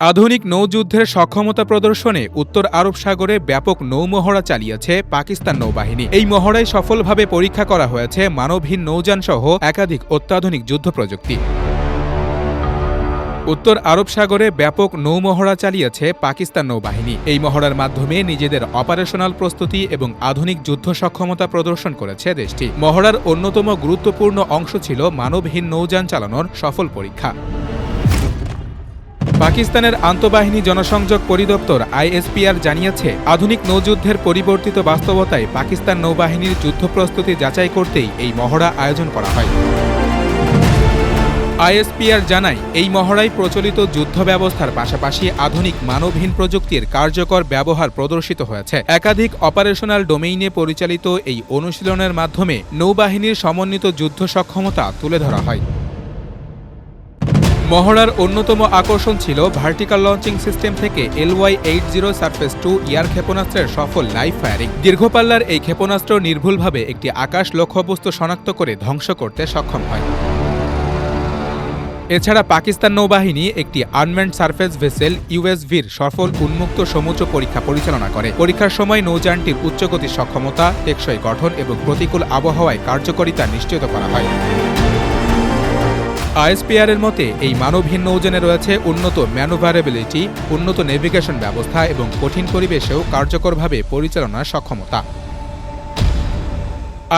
আধুনিক নৌযুদ্ধের সক্ষমতা প্রদর্শনে উত্তর আরব সাগরে ব্যাপক নৌমহড়া চালিয়েছে পাকিস্তান নৌবাহিনী। এই মহড়ায় সফলভাবে পরীক্ষা করা হয়েছে মানবহীন নৌযান সহ একাধিক অত্যাধুনিক যুদ্ধ প্রযুক্তি। উত্তর আরব সাগরে ব্যাপক নৌমহড়া চালিয়েছে পাকিস্তান নৌবাহিনী। এই মহড়ার মাধ্যমে নিজেদের অপারেশনাল প্রস্তুতি এবং আধুনিক যুদ্ধ সক্ষমতা প্রদর্শন করেছে দেশটি। মহড়ার অন্যতম গুরুত্বপূর্ণ অংশ ছিল মানবহীন নৌযান চালানোর সফল পরীক্ষা। পাকিস্তানের আন্তঃবাহিনী জনসংযোগ পরিদপ্তর আইএসপিআর জানিয়েছে, আধুনিক নৌযুদ্ধের পরিবর্তিত বাস্তবতায় পাকিস্তান নৌবাহিনীর যুদ্ধ প্রস্তুতি যাচাই করতেই এই মহড়া আয়োজন করা হয়। আইএসপিআর জানায়, এই মহড়ায় প্রচলিত যুদ্ধ ব্যবস্থার পাশাপাশি আধুনিক মানবহীন প্রযুক্তির কার্যকর ব্যবহার প্রদর্শিত হয়েছে। একাধিক অপারেশনাল ডোমেইনে পরিচালিত এই অনুশীলনের মাধ্যমে নৌবাহিনীর সমন্বিত যুদ্ধ সক্ষমতা তুলে ধরা হয়। মহড়ার অন্যতম আকর্ষণ ছিল ভার্টিক্যাল লঞ্চিং সিস্টেম থেকে LY eight zero surface to air ক্ষেপণাস্ত্রের সফল লাইভ ফায়ারিং। দীর্ঘপাল্লার এই ক্ষেপণাস্ত্র নির্ভুলভাবে একটি আকাশ লক্ষ্যবস্তু শনাক্ত করে ধ্বংস করতে সক্ষম হয়। এছাড়া পাকিস্তান নৌবাহিনী একটি আনম্যান্ড সার্ফেস ভেসেল ইউএসভির সফল উন্মুক্ত সমুদ্র পরীক্ষা পরিচালনা করে। পরীক্ষার সময় নৌযানটির উচ্চগতির সক্ষমতা, টেকসই গঠন এবং প্রতিকূল আবহাওয়ায় কার্যকারিতা নিশ্চিত করা হয়। আইএসপিআর এর মতে, এই মানবহীন নৌযানে রয়েছে উন্নত ম্যানুভারেবিলিটি, উন্নত নেভিগেশন ব্যবস্থা এবং কঠিন পরিবেশেও কার্যকরভাবে পরিচালনার সক্ষমতা।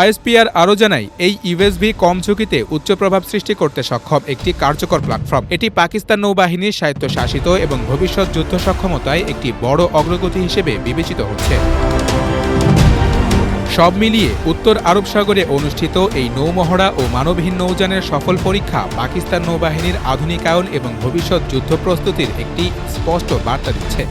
আইএসপিআর আরও জানায়, এই ইউএসভি কম ঝুঁকিতে উচ্চ প্রভাব সৃষ্টি করতে সক্ষম একটি কার্যকর প্ল্যাটফর্ম। এটি পাকিস্তান নৌবাহিনীর স্বায়ত্তশাসিত এবং ভবিষ্যৎ যুদ্ধ সক্ষমতায় একটি বড় অগ্রগতি হিসেবে বিবেচিত হচ্ছে। সব মিলিয়ে উত্তর আরব সাগরে অনুষ্ঠিত এই নৌমহড়া ও মানবহীন নৌযানের সফল পরীক্ষা পাকিস্তান নৌবাহিনীর আধুনিকায়ন এবং ভবিষ্যৎ যুদ্ধ প্রস্তুতির একটি স্পষ্ট বার্তা দিচ্ছে।